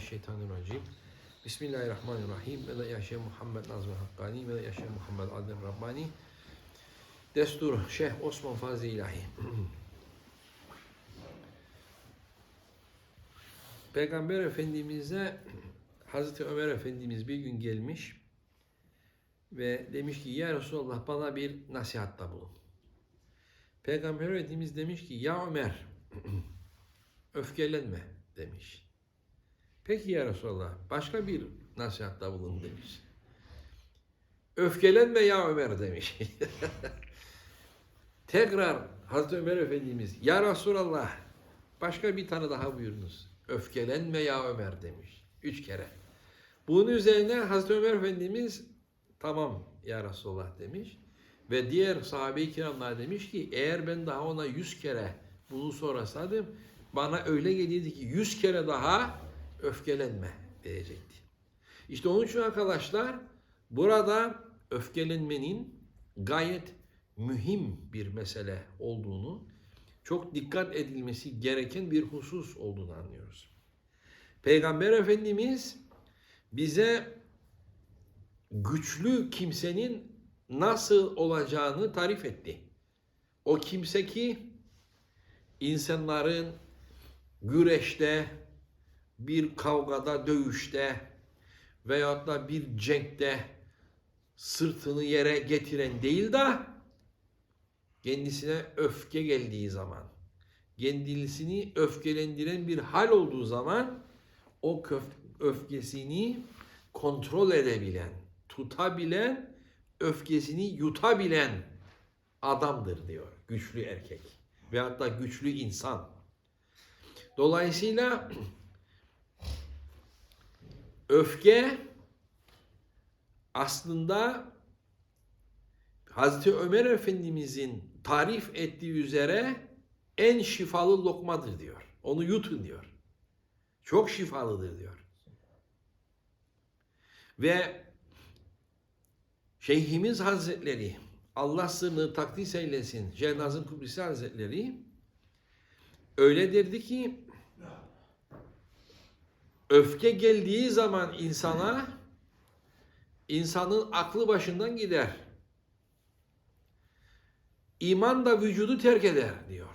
Şeytanirracim. Bismillahirrahmanirrahim. Ve de yaşa Muhammed Nazmi Hakkani ve de yaşa Muhammed Adem Rabbani. Destur Şeyh Osman Fazlı İlahi. Peygamber Efendimiz'e Hazreti Ömer Efendimiz bir gün gelmiş ve demiş ki ya Resulallah bana bir nasihatta bulun. Peygamber Efendimiz demiş ki ya Ömer öfkelenme demiş. Peki ya Resulallah başka bir nasihatta bulun demiş. Öfkelenme ya Ömer demiş. Tekrar Hazreti Ömer Efendimiz ya Resulallah başka bir tane daha buyurunuz. Öfkelenme ya Ömer demiş. Üç kere. Bunun üzerine Hazreti Ömer Efendimiz tamam ya Resulallah demiş. Ve diğer sahabe-i kiramlar demiş ki eğer ben daha ona yüz kere bunu sorasaydım bana öyle gelirdi ki yüz kere daha öfkelenme diyecekti. İşte onun için arkadaşlar burada öfkelenmenin gayet mühim bir mesele olduğunu, çok dikkat edilmesi gereken bir husus olduğunu anlıyoruz. Peygamber Efendimiz bize güçlü kimsenin nasıl olacağını tarif etti. O kimse ki insanların güreşte, bir kavgada, dövüşte veyahut da bir cenkte sırtını yere getiren değil de kendisine öfke geldiği zaman, kendisini öfkelendiren bir hal olduğu zaman o öfkesini kontrol edebilen, tutabilen, öfkesini yutabilen adamdır diyor güçlü erkek veyahut da güçlü insan. Dolayısıyla öfke aslında Hazreti Ömer Efendimizin tarif ettiği üzere en şifalı lokmadır diyor. Onu yutun diyor. Çok şifalıdır diyor. Ve Şeyhimiz Hazretleri Allah sırrını takdis eylesin. Şeyh Nazım Kubrisi Hazretleri öyle derdi ki öfke geldiği zaman insana insanın aklı başından gider. İman da vücudu terk eder diyor.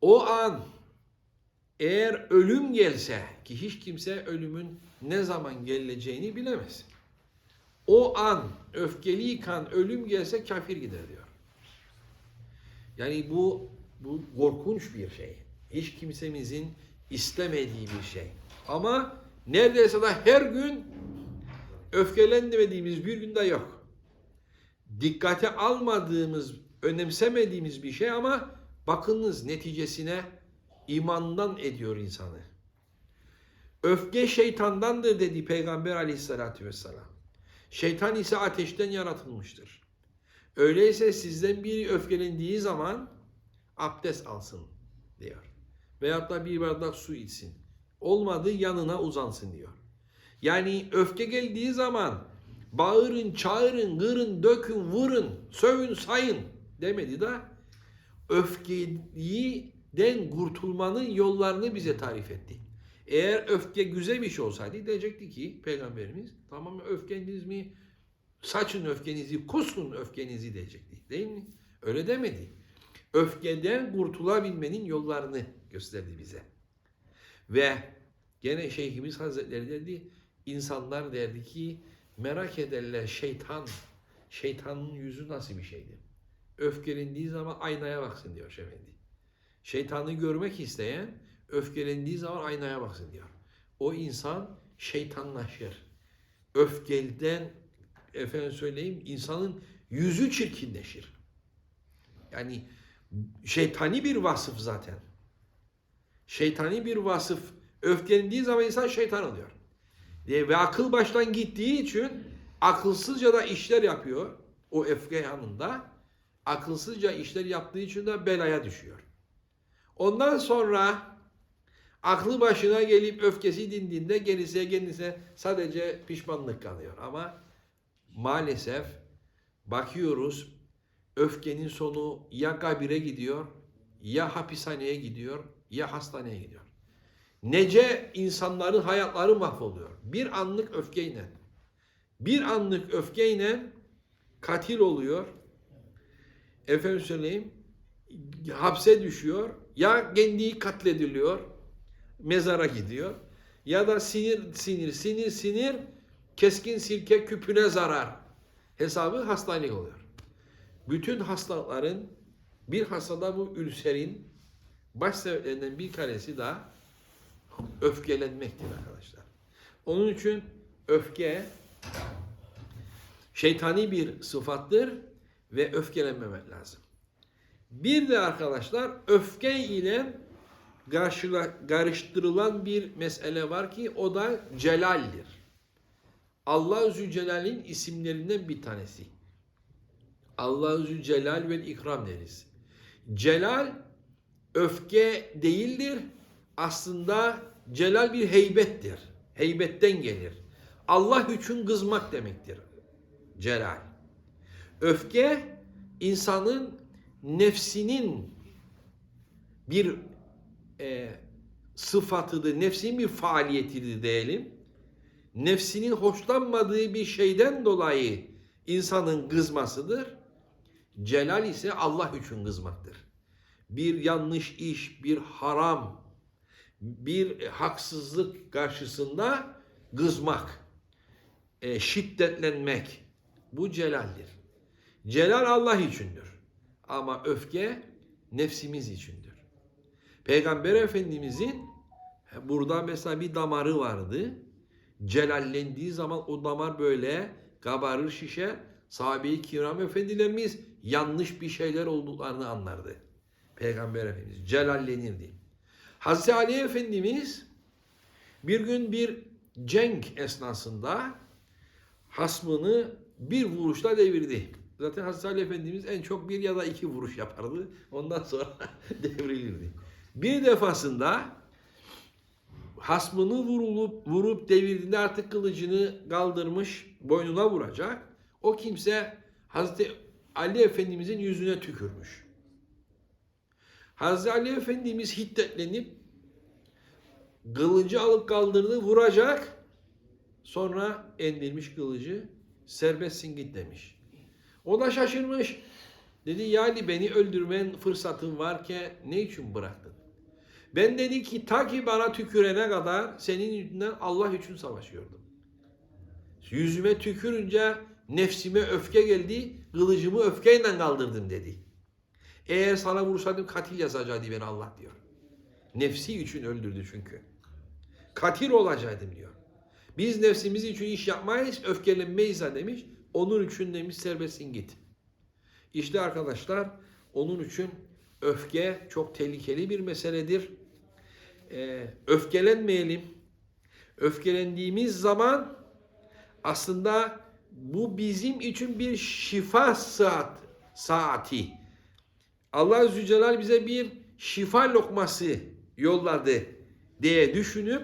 O an eğer ölüm gelse ki hiç kimse ölümün ne zaman geleceğini bilemez. O an öfkeliyken ölüm gelse kafir gider diyor. Yani bu bu korkunç bir şey. Hiç kimsemizin istemediği bir şey. Ama neredeyse de her gün öfkelenmediğimiz bir günde yok. Dikkate almadığımız, önemsemediğimiz bir şey ama bakınız neticesine imandan ediyor insanı. Öfke şeytandandır dedi Peygamber aleyhissalatü vesselam. Şeytan ise ateşten yaratılmıştır. Öyleyse sizden biri öfkelendiği zaman abdest alsın diyor. Veyahut da bir bardak su içsin. Olmadı yanına uzansın diyor. Yani öfke geldiği zaman bağırın, çağırın, gırın, dökün, vurun, sövün, sayın demedi de öfkeden kurtulmanın yollarını bize tarif etti. Eğer öfke güzel bir şey olsaydı diyecekti ki Peygamberimiz tamam öfkeniz mi saçın öfkenizi kusun öfkenizi diyecekti değil mi? Öyle demedi. Öfkeden kurtulabilmenin yollarını gösterdi bize. Ve gene Şeyhimiz Hazretleri dedi insanlar derdi ki merak ederler şeytan şeytanın yüzü nasıl bir şeydi? Öfkelendiği zaman aynaya baksın diyor Şefendi. Şeytanı görmek isteyen öfkelendiği zaman aynaya baksın diyor. O insan şeytanlaşır. Öfkelden efendim söyleyeyim insanın yüzü çirkinleşir. Yani şeytani bir vasıf zaten. Şeytani bir vasıf. Öfkelendiği zaman insan şeytan oluyor. Ve akıl baştan gittiği için akılsızca da işler yapıyor. O öfke yanında. Akılsızca işler yaptığı için de belaya düşüyor. Ondan sonra aklı başına gelip öfkesi dindiğinde gerisi kendisine sadece pişmanlık kalıyor. Ama maalesef bakıyoruz öfkenin sonu ya kabire gidiyor, ya hapishaneye gidiyor, ya hastaneye gidiyor. Nece insanların hayatları mahvoluyor. Bir anlık öfkeyle. Bir anlık öfkeyle katil oluyor. Efendim söyleyeyim hapse düşüyor. Ya kendi katlediliyor. Mezara gidiyor. Ya da sinir sinir sinir sinir keskin sirke küpüne zarar. Hesabı hastanelik oluyor. Bütün hastalıkların bir hastada bu ülserin baş sebeplerinden bir tanesi de öfkelenmektir arkadaşlar. Onun için öfke şeytani bir sıfattır ve öfkelenmemek lazım. Bir de arkadaşlar öfke ile karıştırılan bir mesele var ki o da celaldir. Allah Zülcelal'in isimlerinden bir tanesi. Allah Zülcelal ve ikram deriz. Celal öfke değildir. Aslında celal bir heybettir. Heybetten gelir. Allah için kızmak demektir. Celal. Öfke insanın nefsinin bir e, sıfatıdır, nefsinin bir faaliyetidir diyelim. Nefsinin hoşlanmadığı bir şeyden dolayı insanın kızmasıdır. Celal ise Allah için kızmaktır. Bir yanlış iş, bir haram, bir haksızlık karşısında kızmak, e, şiddetlenmek bu celaldir. Celal Allah içindir. Ama öfke nefsimiz içindir. Peygamber Efendimizin burada mesela bir damarı vardı. Celallendiği zaman o damar böyle kabarır şişer. Sahabe-i kiram efendilerimiz yanlış bir şeyler olduklarını anlardı. Peygamber Efendimiz celallenirdi. Hazreti Ali Efendimiz bir gün bir cenk esnasında hasmını bir vuruşla devirdi. Zaten Hazreti Ali Efendimiz en çok bir ya da iki vuruş yapardı. Ondan sonra devrilirdi. Bir defasında hasmını vurulup vurup devirdiğinde artık kılıcını kaldırmış boynuna vuracak. O kimse Hazreti Ali Efendimizin yüzüne tükürmüş. Hazreti Ali Efendimiz hiddetlenip kılıcı alıp kaldırdı vuracak. Sonra endirmiş kılıcı serbestsin git demiş. O da şaşırmış. Dedi yani beni öldürmen fırsatın varken ne için bıraktın? Ben dedi ki ta ki bana tükürene kadar senin yüzünden Allah için savaşıyordum. Yüzüme tükürünce nefsime öfke geldi, kılıcımı öfkeyle kaldırdım dedi. Eğer sana vursaydım katil yazacaktı beni Allah diyor. Nefsi için öldürdü çünkü. Katil olacaktım diyor. Biz nefsimiz için iş yapmayız, öfkelenmeyiz demiş. Onun için demiş serbestsin git. İşte arkadaşlar onun için öfke çok tehlikeli bir meseledir. Ee, öfkelenmeyelim. Öfkelendiğimiz zaman aslında bu bizim için bir şifa saat, saati. Allah Zülcelal bize bir şifa lokması yolladı diye düşünüp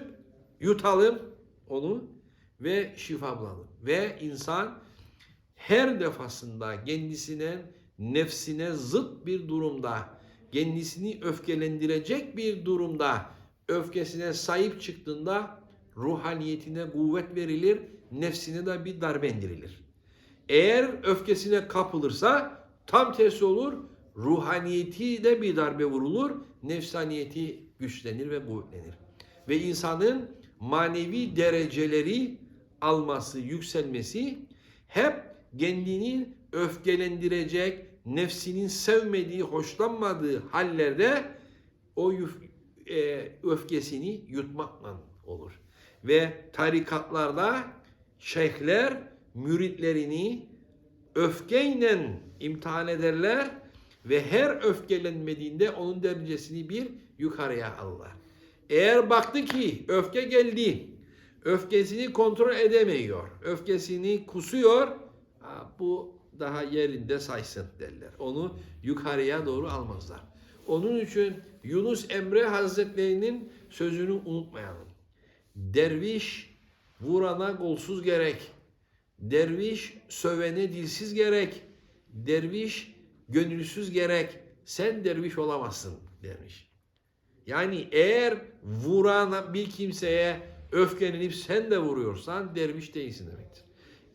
yutalım onu ve şifa bulalım. Ve insan her defasında kendisine, nefsine zıt bir durumda, kendisini öfkelendirecek bir durumda öfkesine sahip çıktığında ruhaniyetine kuvvet verilir, nefsine de bir darbe indirilir. Eğer öfkesine kapılırsa tam tersi olur, ruhaniyeti de bir darbe vurulur, nefsaniyeti güçlenir ve kuvvetlenir. Ve insanın manevi dereceleri alması, yükselmesi hep kendini öfkelendirecek, nefsinin sevmediği, hoşlanmadığı hallerde o e, öfkesini yutmakla olur. Ve tarikatlarda şeyhler müritlerini öfkeyle imtihan ederler ve her öfkelenmediğinde onun derecesini bir yukarıya alırlar. Eğer baktı ki öfke geldi, öfkesini kontrol edemiyor, öfkesini kusuyor, bu daha yerinde saysın derler. Onu yukarıya doğru almazlar. Onun için Yunus Emre Hazretleri'nin sözünü unutmayalım. Derviş vurana golsuz gerek. Derviş sövene dilsiz gerek. Derviş gönülsüz gerek. Sen derviş olamazsın dermiş. Yani eğer vuran bir kimseye öfkelenip sen de vuruyorsan derviş değilsin demektir.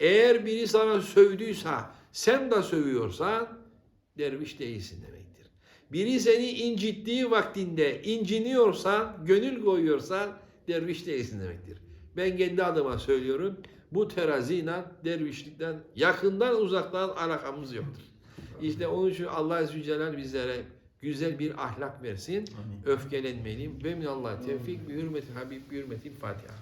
Eğer biri sana sövdüyse sen de sövüyorsan derviş değilsin demektir. Biri seni incittiği vaktinde inciniyorsan, gönül koyuyorsan derviş değilsin demektir. Ben kendi adıma söylüyorum. Bu teraziyle dervişlikten yakından uzaktan alakamız yoktur. İşte onun için Allah Azze Celle bizlere güzel bir ahlak versin. Amin. Öfkelenmeyelim. Ve minallah tevfik bi hürmeti Habib bi hürmeti Fatiha.